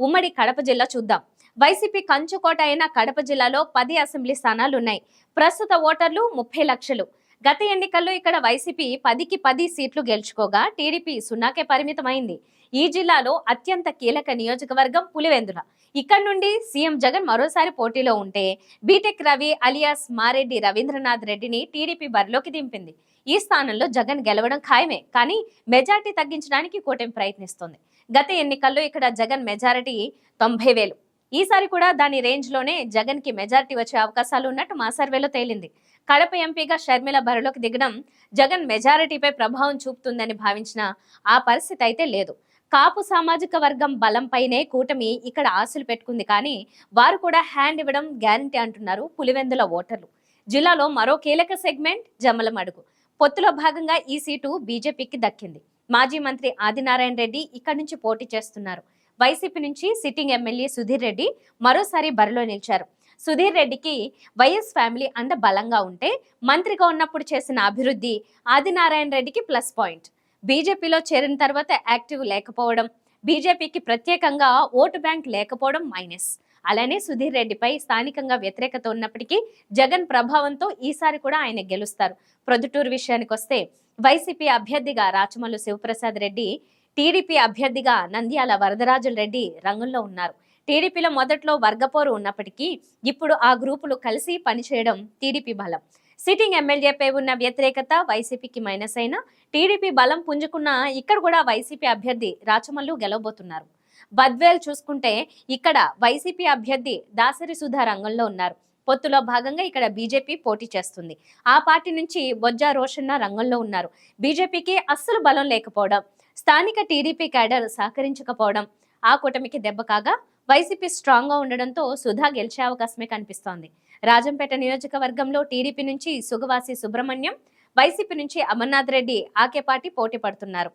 ఉమ్మడి కడప జిల్లా చూద్దాం. వైసీపీ కంచుకోట అయిన కడప జిల్లాలో పది అసెంబ్లీ స్థానాలు ఉన్నాయి ప్రస్తుత ఓటర్లు ముప్పై లక్షలు. గత ఎన్నికల్లో ఇక్కడ వైసీపీ పదికి పది సీట్లు గెలుచుకోగా టీడీపీ సున్నాకే పరిమితమైంది. ఈ జిల్లాలో అత్యంత కీలక నియోజకవర్గం పులివెందుల. ఇక్కడ నుండి సీఎం జగన్ మరోసారి పోటీలో ఉంటే బీటెక్ రవి అలియాస్ మారెడ్డి రవీంద్రనాథ్ రెడ్డిని టీడీపీ బరిలోకి దింపింది. ఈ స్థానంలో జగన్ గెలవడం ఖాయమే కానీ మెజార్టీ తగ్గించడానికి కూటమి ప్రయత్నిస్తోంది. గత ఎన్నికల్లో ఇక్కడ జగన్ మెజారిటీ తొంభై వేలు. ఈసారి కూడా దాని రేంజ్లోనే జగన్కి మెజారిటీ వచ్చే అవకాశాలు ఉన్నట్టు మా సర్వేలో తేలింది. కడప ఎంపీగా షర్మిల బరిలోకి దిగడం జగన్ మెజారిటీపై ప్రభావం చూపుతుందని భావించిన ఆ పరిస్థితి అయితే లేదు. కాపు సామాజిక వర్గం బలంపైనే కూటమి ఇక్కడ ఆశలు పెట్టుకుంది కానీ వారు కూడా హ్యాండ్ ఇవ్వడం గ్యారంటీ అంటున్నారు పులివెందుల ఓటర్లు. జిల్లాలో మరో కీలక సెగ్మెంట్ జమ్మలమడుగు పొత్తులో భాగంగా ఈ సీటు బీజేపీకి దక్కింది. మాజీ మంత్రి ఆదినారాయణ రెడ్డి ఇక్కడి నుంచి పోటీ చేస్తున్నారు. వైసీపీ నుంచి సిట్టింగ్ ఎమ్మెల్యే సుధీర్ రెడ్డి మరోసారి బరిలో నిలిచారు. సుధీర్ రెడ్డికి వైఎస్ ఫ్యామిలీ అండ బలంగా ఉంటే మంత్రిగా ఉన్నప్పుడు చేసిన అభివృద్ధి ఆదినారాయణ రెడ్డికి ప్లస్ పాయింట్. బీజేపీలో చేరిన తర్వాత యాక్టివ్ లేకపోవడం బీజేపీకి ప్రత్యేకంగా ఓటు బ్యాంక్ లేకపోవడం మైనస్. అలానే సుధీర్ రెడ్డిపై స్థానికంగా వ్యతిరేకత ఉన్నప్పటికీ జగన్ ప్రభావంతో ఈసారి కూడా ఆయన గెలుస్తారు. ప్రొద్దుటూరు విషయానికి వస్తే వైసీపీ అభ్యర్థిగా రాచమల్లు శివప్రసాద్ రెడ్డి టీడీపీ అభ్యర్థిగా నంద్యాల వరదరాజుల రెడ్డి రంగంలో ఉన్నారు. టీడీపీలో మొదట్లో వర్గపోరు ఉన్నప్పటికీ ఇప్పుడు ఆ గ్రూపులు కలిసి పనిచేయడం టీడీపీ బలం. సిట్టింగ్ ఎమ్మెల్యేపై ఉన్న వ్యతిరేకత వైసీపీకి మైనస్ అయినా టీడీపీ బలం పుంజుకున్న ఇక్కడ కూడా వైసీపీ అభ్యర్థి రాచమల్లు గెలవబోతున్నారు. బద్వేల్ చూసుకుంటే ఇక్కడ వైసీపీ అభ్యర్థి దాసరి సుధా రంగంలో ఉన్నారు. పొత్తులో భాగంగా ఇక్కడ బీజేపీ పోటీ చేస్తుంది. ఆ పార్టీ నుంచి బొజ్జా రోషన్న రంగంలో ఉన్నారు. బీజేపీకి అస్సలు బలం లేకపోవడం స్థానిక టీడీపీ క్యాడర్ సహకరించకపోవడం ఆ కూటమికి దెబ్బ కాగా వైసీపీ స్ట్రాంగ్గా ఉండడంతో సుధా గెలిచే అవకాశమే కనిపిస్తోంది. రాజంపేట నియోజకవర్గంలో టీడీపీ నుంచి సుగవాసి సుబ్రహ్మణ్యం వైసీపీ నుంచి అమర్నాథ్ రెడ్డి ఆకేపాటి పోటీ పడుతున్నారు.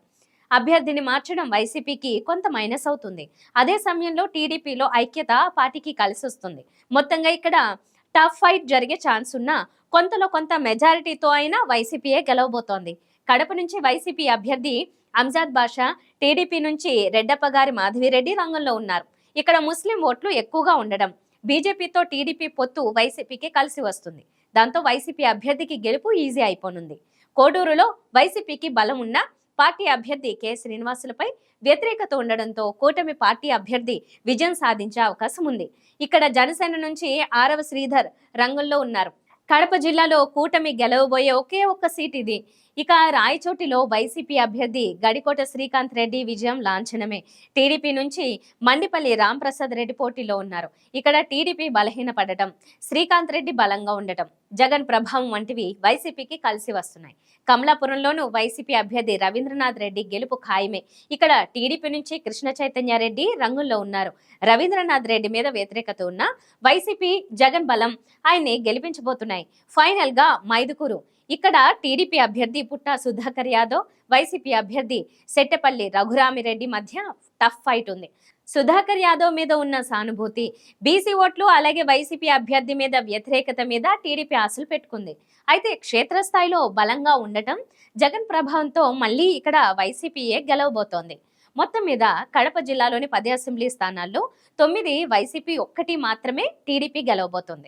అభ్యర్థిని మార్చడం వైసీపీకి కొంత మైనస్ అవుతుంది. అదే సమయంలో టీడీపీలో ఐక్యత పార్టీకి కలిసి వస్తుంది మొత్తంగా ఇక్కడ టఫ్ ఫైట్ జరిగే ఛాన్స్ ఉన్నా కొంతలో కొంత మెజారిటీతో అయినా వైసీపీయే గెలవబోతోంది. కడప నుంచి వైసీపీ అభ్యర్థి అంజాద్ బాషా టీడీపీ నుంచి రెడ్డప్పగారి మాధవిరెడ్డి రంగంలో ఉన్నారు. ఇక్కడ ముస్లిం ఓట్లు ఎక్కువగా ఉండడం బీజేపీతో టీడీపీ పొత్తు వైసీపీకి కలిసి వస్తుంది. దాంతో వైసీపీ అభ్యర్థికి గెలుపు ఈజీ అయిపోనుంది. కోడూరులో వైసీపీకి బలం ఉన్న పార్టీ అభ్యర్థి కె. శ్రీనివాసులపై వ్యతిరేకత ఉండడంతో కూటమి పార్టీ అభ్యర్థి విజయం సాధించే అవకాశం ఉంది. ఇక్కడ జనసేన నుంచి ఆరవ శ్రీధర్ రంగంలో ఉన్నారు. కడప జిల్లాలో కూటమి గెలవబోయే ఒకే ఒక్క సీట్ ఇది. ఇక రాయచోటిలో వైసీపీ అభ్యర్థి గడికోట శ్రీకాంత్ రెడ్డి విజయం లాంఛనమే. టీడీపీ నుంచి మండిపల్లి రాంప్రసాద్ రెడ్డి పోటీలో ఉన్నారు. ఇక్కడ టీడీపీ బలహీనపడటం శ్రీకాంత్ రెడ్డి బలంగా ఉండటం జగన్ ప్రభావం వంటివి వైసీపీకి కలిసి వస్తున్నాయి. కమలాపురంలోనూ వైసీపీ అభ్యర్థి రవీంద్రనాథ్ రెడ్డి గెలుపు ఖాయమే. ఇక్కడ టీడీపీ నుంచి కృష్ణ చైతన్య రెడ్డి రంగుల్లో ఉన్నారు. రవీంద్రనాథ్ రెడ్డి మీద వ్యతిరేకత ఉన్న వైసీపీ జగన్ బలం ఆయన్ని గెలిపించబోతున్నాయి. ఫైనల్గా మైదుకూరు. ఇక్కడ టీడీపీ అభ్యర్థి పుట్టా సుధాకర్ యాదవ్ వైసీపీ అభ్యర్థి సెట్టపల్లి రఘురామిరెడ్డి మధ్య టఫ్ ఫైట్ ఉంది. సుధాకర్ యాదవ్ మీద ఉన్న సానుభూతి బీసీ ఓట్లు అలాగే వైసీపీ అభ్యర్థి మీద వ్యతిరేకత మీద టీడీపీ ఆశలు పెట్టుకుంది. అయితే క్షేత్రస్థాయిలో బలంగా ఉండటం జగన్ ప్రభావంతో మళ్ళీ ఇక్కడ వైసీపీయే గెలవబోతోంది. మొత్తం మీద కడప జిల్లాలోని పది అసెంబ్లీ స్థానాల్లో తొమ్మిది వైసీపీ ఒక్కటి మాత్రమే టీడీపీ గెలవబోతోంది.